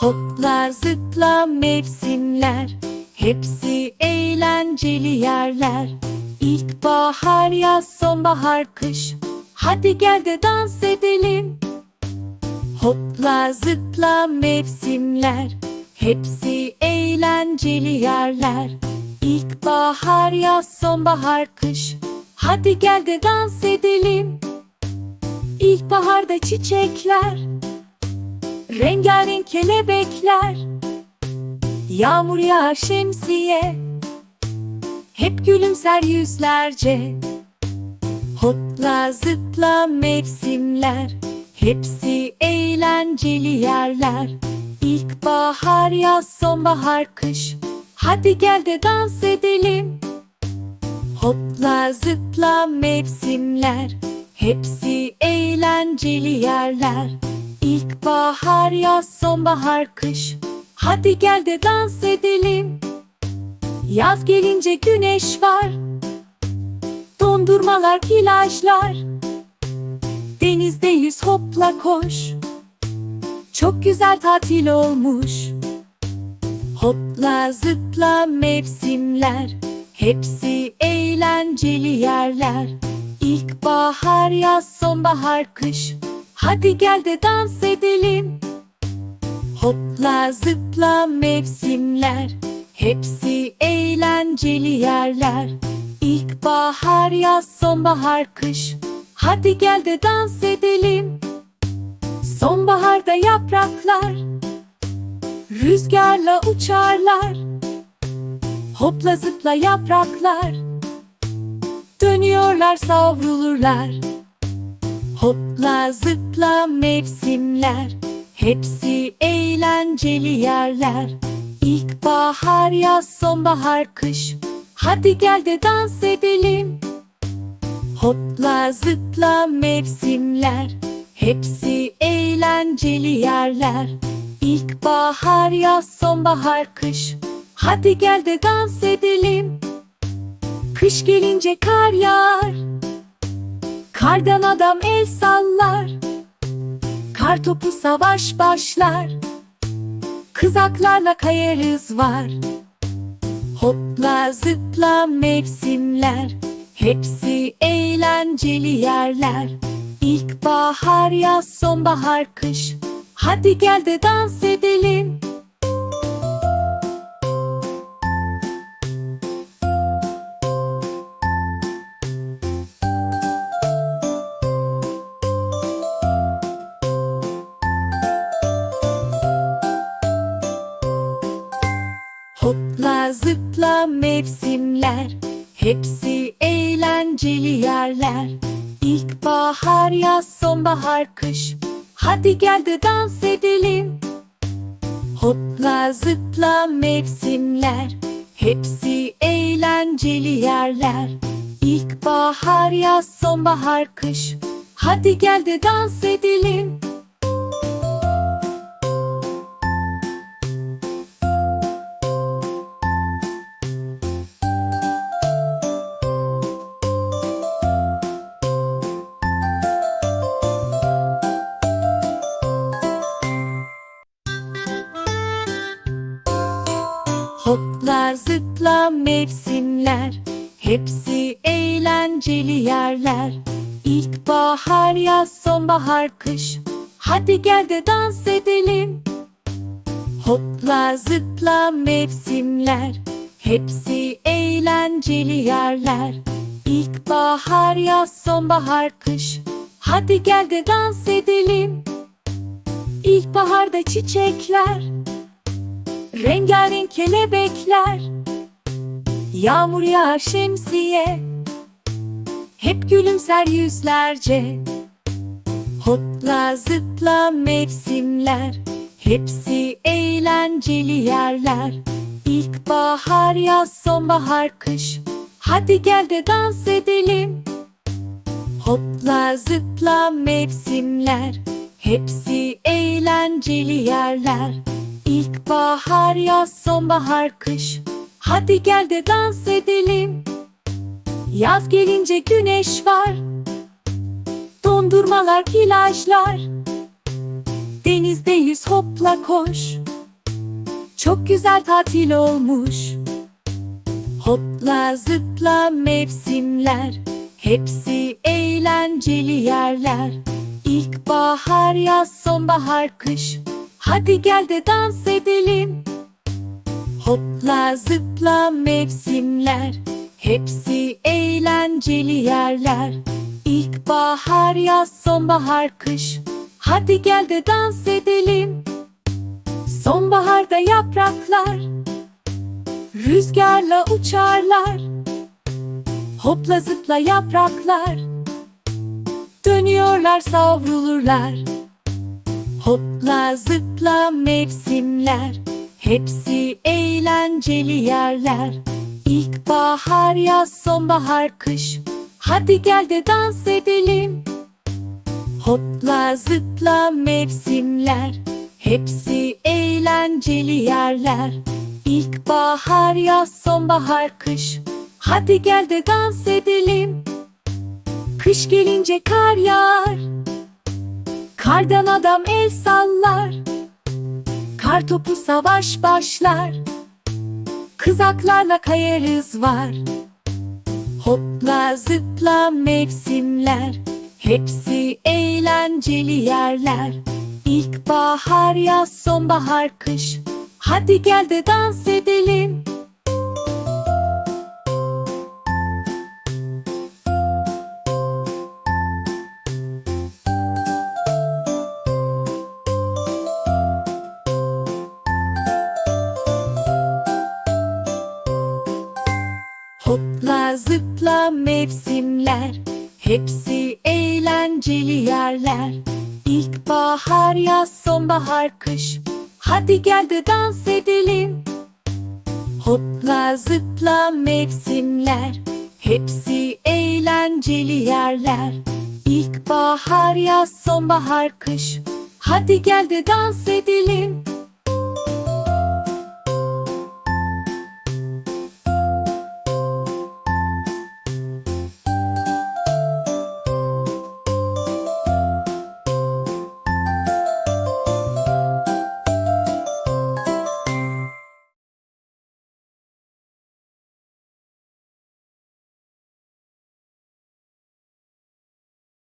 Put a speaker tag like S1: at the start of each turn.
S1: Hopla zıpla mevsimler. Hepsi eğlenceli yerler. İlkbahar, yaz, sonbahar, kış. Hadi gel de dans edelim. Hopla zıpla mevsimler. Hepsi eğlenceli yerler. İlkbahar, yaz, sonbahar, kış. Hadi gel de dans edelim. İlkbaharda çiçekler Rengarenk kelebekler Yağmur yağar şemsiye. Hep gülümser yüzlerce Hopla zıpla mevsimler. Hepsi eğlenceli yerler. İlkbahar, yaz, sonbahar, kış. Hadi gel de dans edelim. Hopla zıpla mevsimler. Hepsi eğlenceli yerler İlkbahar, yaz, sonbahar, kış. Hadi gel de dans edelim. Yaz gelince güneş var. Dondurmalar, plajlar. Denizde yüz hopla koş. Çok güzel tatil olmuş. Hopla zıpla mevsimler. Hepsi eğlenceli yerler. İlkbahar, yaz, sonbahar, kış Hadi gel de dans edelim. Hopla zıpla mevsimler. Hepsi eğlenceli yerler. İlkbahar, yaz, sonbahar, kış. Hadi gel de dans edelim. Sonbaharda yapraklar Rüzgarla uçarlar. Hopla zıpla yapraklar. Dönüyorlar savrulurlar Hopla zıpla mevsimler Hepsi eğlenceli yerler. İlkbahar, yaz, sonbahar, kış Hadi gel de dans edelim. Hopla zıpla mevsimler Hepsi eğlenceli yerler. İlkbahar, yaz, sonbahar, kış Hadi gel de dans edelim. Kış gelince kar yağar Kardan adam el sallar. Kar topu savaş başlar. Kızaklarla kayarız var. Hopla zıpla mevsimler. Hepsi eğlenceli yerler. İlkbahar, yaz, sonbahar, kış. Hadi gel de dans edelim mevsimler Hepsi eğlenceli yerler. İlkbahar, yaz, sonbahar, kış Hadi gel de dans edelim. Hopla zıpla mevsimler Hepsi eğlenceli yerler. İlkbahar, yaz, sonbahar, kış Hadi gel de dans edelim Hopla zıpla mevsimler. Hepsi eğlenceli yerler. İlkbahar, yaz, sonbahar, kış. Hadi gel de dans edelim. Hopla zıpla mevsimler. Hepsi eğlenceli yerler. İlkbahar, yaz, sonbahar, kış. Hadi gel de dans edelim. İlkbaharda çiçekler Rengarenk kelebekler Yağmur yağar şemsiye. Hep gülümser yüzlerce Hopla zıpla mevsimler. Hepsi eğlenceli yerler. İlkbahar, yaz, sonbahar, kış. Hadi gel de dans edelim. Hopla zıpla mevsimler. Hepsi eğlenceli yerler İlkbahar, yaz, sonbahar, kış. Hadi gel de dans edelim. Yaz gelince güneş var. Dondurmalar, plajlar. Denizde yüz hopla koş. Çok güzel tatil olmuş. Hopla zıpla mevsimler. Hepsi eğlenceli yerler. İlkbahar, yaz, sonbahar, kış Hadi gel de dans edelim. Hopla zıpla mevsimler. Hepsi eğlenceli yerler. İlkbahar, yaz, sonbahar, kış. Hadi gel de dans edelim. Sonbaharda yapraklar Rüzgarla uçarlar. Hopla zıpla yapraklar. Dönüyorlar savrulurlar Hopla zıpla mevsimler. Hepsi eğlenceli yerler. İlkbahar, yaz, sonbahar, kış. Hadi gel de dans edelim. Hopla zıpla mevsimler. Hepsi eğlenceli yerler. İlkbahar, yaz, sonbahar, kış. Hadi gel de dans edelim. Kış gelince kar yağar Kardan adam el sallar Kar topu savaş başlar. Kızaklarla kayarız var Hopla zıpla mevsimler. Hepsi eğlenceli yerler. İlkbahar, yaz, sonbahar, kış. Hadi gel de dans edelim zıpla mevsimler Hepsi eğlenceli yerler. İlkbahar, yaz, sonbahar, kış. Hadi gel de dans edelim. Hopla zıpla mevsimler Hepsi eğlenceli yerler. İlkbahar, yaz, sonbahar, kış. Hadi gel de dans edelim